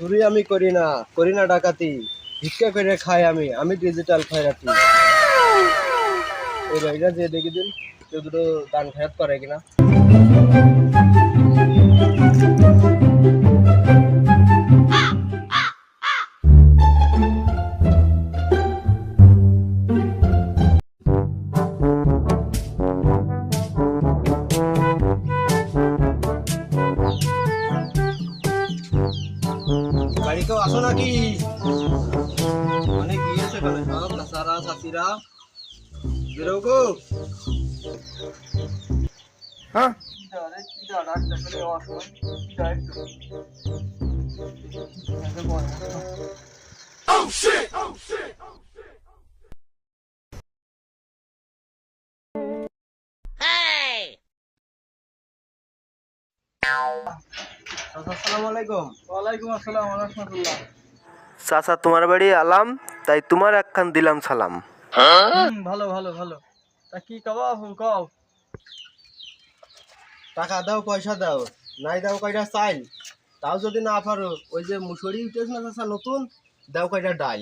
চুরি আমি করি না করি না ডাকাতি। ভিক্ষা করে খাই আমি আমি ডিজিটাল খয়রাতি। ওই ভাইরা যে দেখি দিন কেউ দুটো দান খেয়াত করে কিনা। কেউ আসো নাকি অনেক গিয়েছে কালে সব চাচারা চাচিরা বেরো গো হ্যাঁ আসসালামু আলাইকুম। ওয়ালাইকুম আসসালাম রহমতুল্লাহ। চাচা তোমার বাড়ি আলাম তাই তোমার একখান দিলাম সালাম। ভালো ভালো ভালো। তা কি কবা কও। টাকা দাও পয়সা দাও নাই দাও কয়টা চাইল। তাও যদি না পারো ওই যে মুসুরি উঠেছে না চাচা নতুন দাও কয়টা ডাল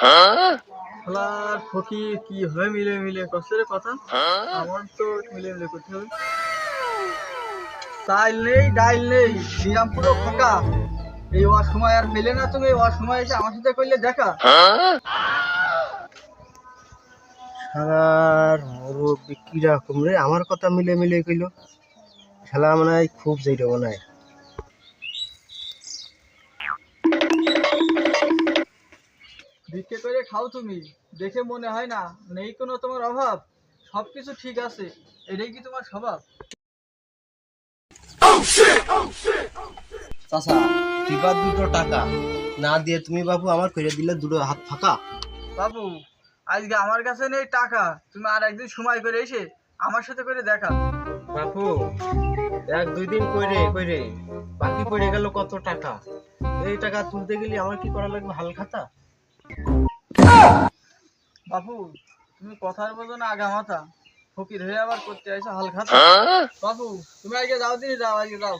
খেলার ফকি কি হয়ে মিলে মিলে কষ্টের কথা? আমার তো মিলে মিলে করতে হবে। চাইল নেই ডাইল নেই। দিলাম পুরো ফাঁকা। এই ওয়ার সময় আর পেলে না তুমি ওয়ার সময় এসে আমার সাথে করলে দেখা। শালার মুরব্বি কি রকম রে আমার কথা মিলে মিলে কইল। শালা মনে হয় খুব যেটা মনে হয়। ভিক্ষে করে খাও তুমি দেখে মনে হয় না নেই কোনো তোমার অভাব। সবকিছু ঠিক আছে এটাই কি তোমার স্বভাব? চাচা দিবার দুটো টাকা। না দিয়ে তুমি বাবু আমার করে দিলে দুটো হাত ফাঁকা। বাবু আজকে আমার কাছে নেই টাকা। তুমি আর একদিন সময় করে এসে আমার সাথে করে দেখা বাপু এক দুই দিন কইরে কইরে। বাকি পড়ে গেল কত টাকা? এই টাকা তুলতে গেলে আমার কি করা লাগবে হাল খাতা? বাবু তুমি কথার বোঝো না আগা মাথা। ফকির হয়ে আবার করতে আইসা হাল খাতা বাবু তুমি আজকে যাও দিন যাও আজকে যাও।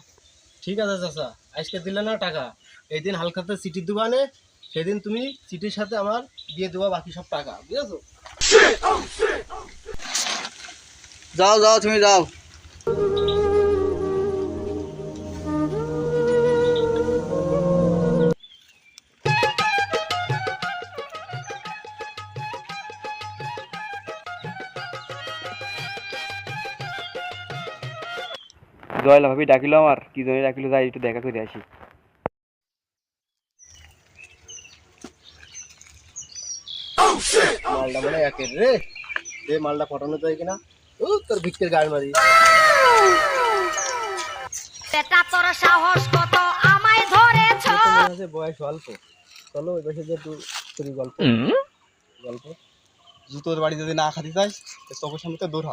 ঠিক আছে চাচা আজকে দিলে না টাকা। এই দিন হালখাতে চিঠির দুবানে সেদিন তুমি চিঠির সাথে আমার দিয়ে দেওয়া বাকি সব টাকা বুঝেছ? যাও যাও তুমি যাও। জয়লা ভাবি ডাকিল আমার কি জন্য ডাকিল যাই একটু দেখা করে আসি। মালটা মানে একের রে। এ মালটা পটানো যায় কিনা? ও তোর ভিক্ষের গাড়ি মারি। বেটা তোর সাহস কত? আমায় ধরেছ। বয়স অল্প? চলো ওই পাশে যে করি গল্প। গল্প। জুতোর বাড়ি যদি না খাতে চাই চোখের সামনে তো দূর হ।